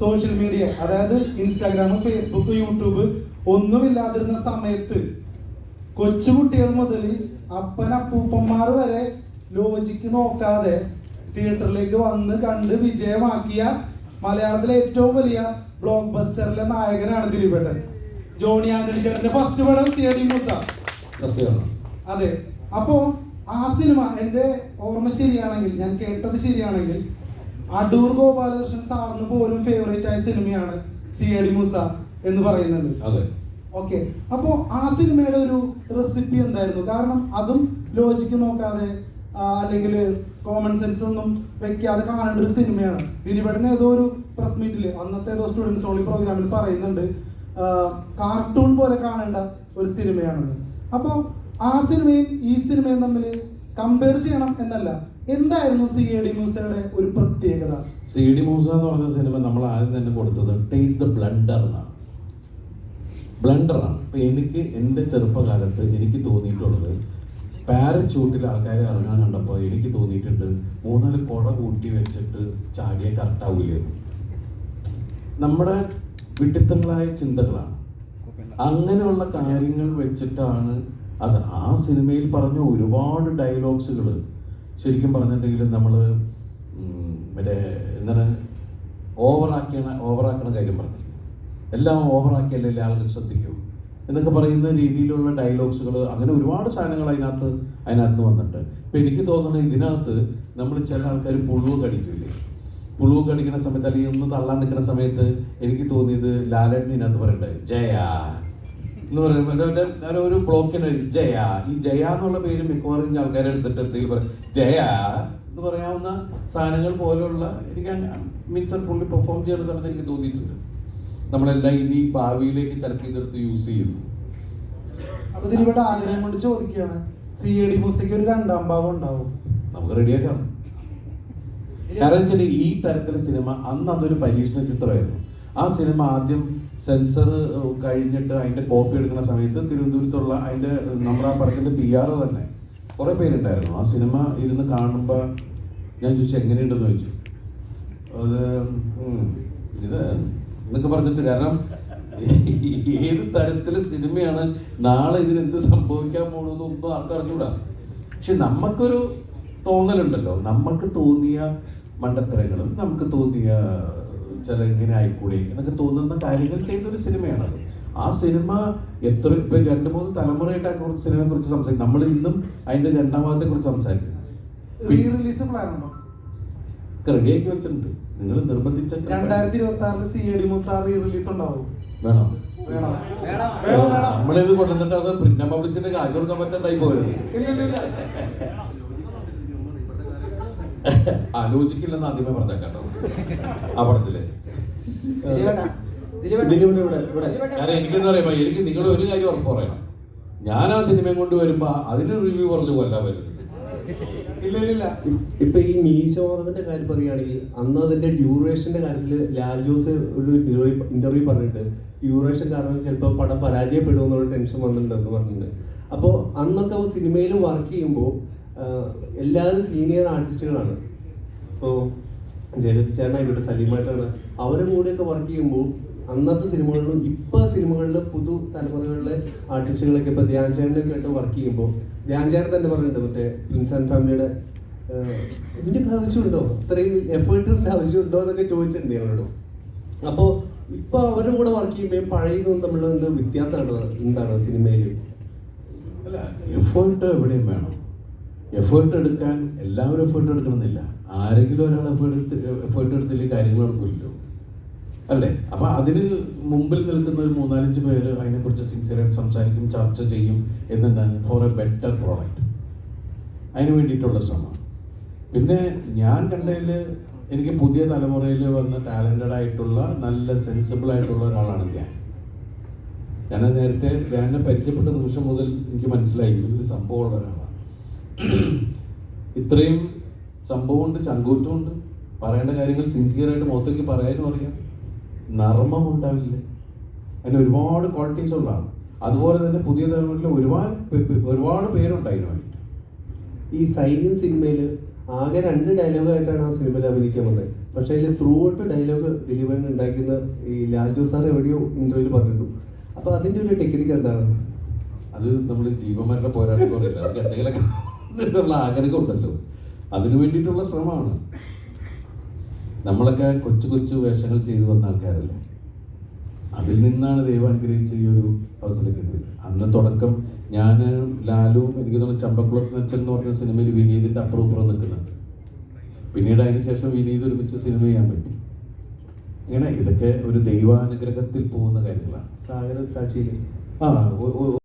Social media അതായത് Instagram Facebook YouTube ഒന്നുമില്ലാതിരുന്ന സമയത്ത് കൊച്ചുകുട്ടികൾ മുതൽ അപ്പനപ്പൂപ്പന്മാർ വരെ ലോജിക്ക് നോക്കാതെ തിയേറ്ററിലേക്ക് വന്ന് കണ്ട് വിജയമാക്കിയ മലയാളത്തിലെ ഏറ്റവും വലിയ ബ്ലോക്ക് ബസ്റ്ററിലെ നായകനാണ് ദിലീപേട്ടൻ. ജോണി ആന്റണി ചേട്ടന്റെ ഫസ്റ്റ് പടം സി ഡി മൂസ. അതെ. അപ്പോ ആ സിനിമ എന്റെ ഓർമ്മ ശരിയാണെങ്കിൽ ഞാൻ കേട്ടത് ശരിയാണെങ്കിൽ അടൂർ ഗോപാലകൃഷ്ണൻ സാറിന് പോലും ഫേവറേറ്റ് ആയ സിനിമയാണ് സി എ ഡി മൂസ എന്ന് പറയുന്നുണ്ട് അതെ. ഓക്കെ അപ്പോ ആ സിനിമയുടെ ഒരു റെസിപ്പി എന്തായിരുന്നു? കാരണം അതും ലോജിക്ക് നോക്കാതെ അല്ലെങ്കിൽ കോമൺ സെൻസ് ഒന്നും വെക്കാതെ കാണേണ്ട ഒരു സിനിമയാണ്. ദിലീപേട്ടൻ ഏതോ ഒരു പ്രസ് മീറ്റിൽ അന്നത്തെ ഏതോ സ്റ്റുഡൻസ് ഓൺലി പ്രോഗ്രാമിൽ പറയുന്നുണ്ട് കാർട്ടൂൺ പോലെ കാണേണ്ട ഒരു സിനിമയാണെന്ന് അപ്പോൾ ആ സിനിമയും ഈ സിനിമയും തമ്മിൽ കമ്പയർ ചെയ്യണം എന്നല്ല. എന്തായിരുന്നു സി എ ഡി മൂസയുടെ ഒരു പ്രത്യേകത? സി ഡി മൂസ എന്ന് പറഞ്ഞ സിനിമ നമ്മൾ ആദ്യം തന്നെ കൊടുത്തത് ടേസ്റ്റ് ദ ബ്ലണ്ടർ എന്നാണ്. ബ്ലണ്ടറാണ് ഇപ്പം എനിക്ക് എന്റെ ചെറുപ്പകാലത്ത് എനിക്ക് തോന്നിയിട്ടുള്ളത് പാരച്ചൂട്ടിൽ ആൾക്കാരെ ഇറങ്ങാൻ കണ്ടപ്പോൾ എനിക്ക് തോന്നിയിട്ടുണ്ട് മൂന്നാൽ കുട കൂട്ടി വെച്ചിട്ട് ചാടിയ കറക്റ്റാവില്ലേ നമ്മുടെ വിട്ടിത്തങ്ങളായ ചിന്തകളാണ്. അങ്ങനെയുള്ള കാര്യങ്ങൾ വെച്ചിട്ടാണ് സ- ആ സിനിമയിൽ പറഞ്ഞ ഒരുപാട് ഡയലോഗ്സുകൾ ശരിക്കും പറഞ്ഞിട്ടുണ്ടെങ്കിൽ നമ്മൾ മറ്റേ എന്താണ് ഓവറാക്കിയാണ് ഓവറാക്കണ കാര്യം പറഞ്ഞു എല്ലാം ഓവറാക്കിയല്ലേ ആളുകൾ ശ്രദ്ധിക്കൂ? എന്നൊക്കെ പറയുന്ന രീതിയിലുള്ള ഡയലോഗ്സുകൾ അങ്ങനെ ഒരുപാട് സാധനങ്ങൾ അതിനകത്ത് അതിനകത്ത് വന്നിട്ടുണ്ട്. ഇപ്പം എനിക്ക് തോന്നുന്നത് ഇതിനകത്ത് നമ്മൾ ചില ആൾക്കാർ പുഴുവ് കടിക്കില്ലേ പുഴുവ് കടിക്കുന്ന സമയത്ത് അല്ലെങ്കിൽ ഒന്ന് തള്ളാൻ നിൽക്കുന്ന സമയത്ത് എനിക്ക് തോന്നിയത് ലാലേട്ടൻ ഇതിനകത്ത് പറയണ്ടേ? ജയ. എന്ന് പറയുമ്പോൾ ഒരു- ഒരു- ബ്ലോക്കിന് ജയ ഈ ജയ എന്നുള്ള പേര് മിക്കവാറും ആൾക്കാരെ എടുത്തിട്ട് എന്തെങ്കിലും പറയും ജയ എന്ന് പറയാവുന്ന സാധനങ്ങൾ പോലെയുള്ള എനിക്ക് മീൻസ് പുള്ളി പെർഫോം ചെയ്യുന്ന സമയത്ത് എനിക്ക് തോന്നിയിട്ടുണ്ട്. നമ്മളെല്ലാം ഇനി ഭാവിയിലേക്ക് ചിലപ്പോൾ ഇതെടുത്ത് യൂസ് ചെയ്യുന്നു. അപ്പൊ ദിലീപേട്ട ആഗ്രഹം കൊണ്ട് ചോദിക്കുകയാണ് സി എ ഡി മ്യൂസിക് ഒരു രണ്ടാം ഭാഗം ഉണ്ടാവും. നമുക്ക് റെഡിയാക്കാം കാരണം വെച്ചാൽ ഈ തരത്തിലെ സിനിമ അന്ന് അതൊരു പരീക്ഷണ ചിത്രമായിരുന്നു. ആ സിനിമ ആദ്യം സെൻസർ കഴിഞ്ഞിട്ട് അതിന്റെ കോപ്പി എടുക്കുന്ന സമയത്ത് തിരുവനന്തപുരത്തുള്ള അതിന്റെ നമ്മുടെ ആ പടത്തിന്റെ പി ആർ തന്നെ കുറെ പേരുണ്ടായിരുന്നു. ആ സിനിമ ഇരുന്ന് കാണുമ്പോൾ ഞാൻ ചോദിച്ചു എങ്ങനെയുണ്ടെന്ന് ചോദിച്ചു? അത് ഇത് എന്നൊക്കെ പറഞ്ഞിട്ട് കാരണം ഏത് തരത്തിലെ സിനിമയാണ് നാളെ ഇതിനെന്ത് സംഭവിക്കാൻ പോകണമെന്ന് ഒന്നും ആർക്കും അറിഞ്ഞൂടാ. പക്ഷെ നമുക്കൊരു തോന്നലുണ്ടല്ലോ. നമുക്ക് തോന്നിയ മണ്ടത്തരങ്ങളും നമുക്ക് തോന്നിയ ചില ഇങ്ങനെ ആയിക്കൂടെ എന്നൊക്കെ തോന്നുന്ന കാര്യങ്ങൾ ചെയ്തൊരു സിനിമയാണത് ആ സിനിമ എത്ര ഇപ്പം രണ്ട് മൂന്ന് തലമുറയായിട്ട് ആ കുറച്ച് സിനിമയെ കുറിച്ച് സംസാരിക്കും. നമ്മൾ ഇന്നും അതിന്റെ രണ്ടാം ഭാഗത്തെ കുറിച്ച് സംസാരിക്കും. റീ റിലീസ് പ്ലാൻ ഉണ്ടോ? റെഡിയാക്കി വെച്ചിട്ടുണ്ട്. നിങ്ങൾ നിർബന്ധിച്ച രണ്ടായിരത്തി ഇരുപത്തി ആറിൽ C A D Moosa re release ഉണ്ടാവും. വേണോ? നമ്മളിത് കൊണ്ടുവന്നിട്ട് അത് പ്രിന്റ് പബ്ലിസിന്റെ കാശ് കൊടുക്കാൻ പറ്റണ്ടായി പോയത് ഇല്ല ഇല്ല ഇല്ല. ആലോചിക്കില്ലെന്ന് ആദ്യമേ പറഞ്ഞേക്കാട്ടോ ആ പടത്തിൽ. എനിക്കെന്ന് പറയുമ്പോ എനിക്ക് നിങ്ങൾ ഒരു കാര്യം ഉറപ്പ് പറയണം. ഞാൻ ആ സിനിമയും കൊണ്ട് വരുമ്പോ അതിന് റിവ്യൂ പറഞ്ഞു കൊല്ലാൻ വരുന്നത് ഇല്ല ഇല്ല ഇല്ല. ഇപ്പൊ ഈ മീശമാധവന്റെ കാര്യം പറയുകയാണെങ്കിൽ അന്ന് അതിന്റെ ഡ്യൂറേഷന്റെ കാര്യത്തിൽ ലാൽ ജോസ് ഒരു ഇന്റർവ്യൂ പറഞ്ഞിട്ട് ഡ്യൂറേഷൻ കാരണം ചിലപ്പോൾ പടം പരാജയപ്പെടുമോ എന്നുള്ള ടെൻഷൻ വന്നിട്ടുണ്ടെന്ന് പറഞ്ഞിട്ടുണ്ട്. അപ്പോൾ അന്നൊക്കെ സിനിമയിൽ വർക്ക് ചെയ്യുമ്പോൾ എല്ലാവരും സീനിയർ ആർട്ടിസ്റ്റുകളാണ് ഇപ്പോൾ ജഗതി ഇവിടെ സലീമായിട്ടാണ്. അവരുടെ കൂടെയൊക്കെ വർക്ക് ചെയ്യുമ്പോൾ അന്നത്തെ സിനിമകളിലും ഇപ്പോൾ സിനിമകളിലെ പുതു തലമുറകളിലെ ആർട്ടിസ്റ്റുകളൊക്കെ ഇപ്പോൾ ധ്യാൻ ചേട്ടനൊക്കെ ആയിട്ട് വർക്ക് ചെയ്യുമ്പോൾ ധ്യാൻ ചേട്ടൻ തന്നെ പറഞ്ഞിട്ടുണ്ട് മറ്റേ പ്രിൻസ് ആൻഡ് ഫാമിലിയുടെ ഇതിന്റെ ആവശ്യമുണ്ടോ? ഇത്രയും എഫേർട്ടിന്റെ ആവശ്യമുണ്ടോ എന്നൊക്കെ ചോദിച്ചിട്ടുണ്ട് ഞങ്ങളോട്. അപ്പോൾ ഇപ്പോൾ അവരുടെ കൂടെ വർക്ക് ചെയ്യുമ്പോൾ പഴയതും തമ്മിലുള്ള എന്ത് വ്യത്യാസമാണ്? എന്താണ് സിനിമയിൽ അല്ല എഫേർട്ട് എവിടെയും വേണം. എഫേർട്ട് എടുക്കാൻ എല്ലാവരും എഫേർട്ട് എടുക്കണമെന്നില്ല. ആരെങ്കിലും ഒരാൾ എഫേർട്ട് എടുത്ത് എഫേർട്ട് എടുത്തില്ലെങ്കിൽ കാര്യങ്ങൾ നടക്കില്ലല്ലോ. അല്ലേ? അപ്പൊ അതിന് മുമ്പിൽ നിൽക്കുന്ന ഒരു മൂന്നാലഞ്ച് പേര് അതിനെക്കുറിച്ച് സിൻസിയറായിട്ട് സംസാരിക്കും ചർച്ച ചെയ്യും എന്നുണ്ടാണ് ഫോർ എ ബെറ്റർ പ്രോഡക്റ്റ് അതിന് വേണ്ടിയിട്ടുള്ള ശ്രമം. പിന്നെ ഞാൻ കണ്ടതിൽ എനിക്ക് പുതിയ തലമുറയിൽ വന്ന ടാലന്റഡ് ആയിട്ടുള്ള നല്ല സെൻസിബിൾ ആയിട്ടുള്ള ഒരാളാണ് ഞാൻ. ഞാൻ നേരത്തെ ഞാനെ പരിചയപ്പെട്ട നിമിഷം മുതൽ എനിക്ക് മനസ്സിലായി. ഒരു സംഭവമുള്ള ഒരാളാണ്. ഇത്രയും സംഭവമുണ്ട് ചങ്കൂറ്റമുണ്ട്. പറയേണ്ട കാര്യങ്ങൾ സിൻസിയറായിട്ട് മുഖത്തേക്ക് പറയാനും അറിയാം. നർമ്മം ഉണ്ടാവില്ല അതിന് ഒരുപാട് ക്വാളിറ്റീസ് ഉള്ളതാണ്. അതുപോലെ തന്നെ പുതിയ തലമുറയിൽ ഒരുപാട് ഒരുപാട് പേരുണ്ട് അതിന് വേണ്ടിയിട്ട്. ഈ സൈന്യം സിനിമയിൽ ആകെ രണ്ട് ഡയലോഗായിട്ടാണ് ആ സിനിമയിൽ അഭിനയിക്കാൻ വന്നത് പക്ഷേ അതിൽ ത്രൂ ഔട്ട് ഡയലോഗ് ദിലീപൻ ഉണ്ടാക്കുന്ന ഈ ലാൽജു സാർ എവിടെയോ ഇന്റർവ്യൂവിൽ പറഞ്ഞിട്ടു. അപ്പോൾ അതിന്റെ ഒരു ടെക്നിക്ക് എന്താണ്? അത് നമ്മൾ ജീവന്മാരുടെ പോരാട്ടം പറയില്ല? അത് എന്തെങ്കിലുമൊക്കെ എന്നുള്ള ആഗ്രഹം ഉണ്ടല്ലോ അതിനു വേണ്ടിയിട്ടുള്ള ശ്രമമാണ്. നമ്മളൊക്കെ കൊച്ചു കൊച്ചു വേഷങ്ങൾ ചെയ്തു വന്ന ആൾക്കാരല്ലേ? അതിൽ നിന്നാണ് ദൈവം അനുഗ്രഹിച്ച ഈ ഒരു അവസരം കിട്ടിയത്. അന്ന് തുടക്കം ഞാൻ ലാലും എനിക്ക് തോന്നുന്നു ചമ്പക്കുളത്തച്ഛൻ എന്ന് പറഞ്ഞ സിനിമയിൽ വിനീതിന്റെ അപ്പുറം ഇപ്പുറം നിൽക്കുന്നുണ്ട്. പിന്നീട് അതിന് ശേഷം വിനീത് ഒരുമിച്ച് സിനിമ ചെയ്യാൻ പറ്റി. ഇങ്ങനെ ഇതൊക്കെ ഒരു ദൈവാനുഗ്രഹത്തിൽ പോകുന്ന കാര്യങ്ങളാണ്. സാഗര സാക്ഷി ആ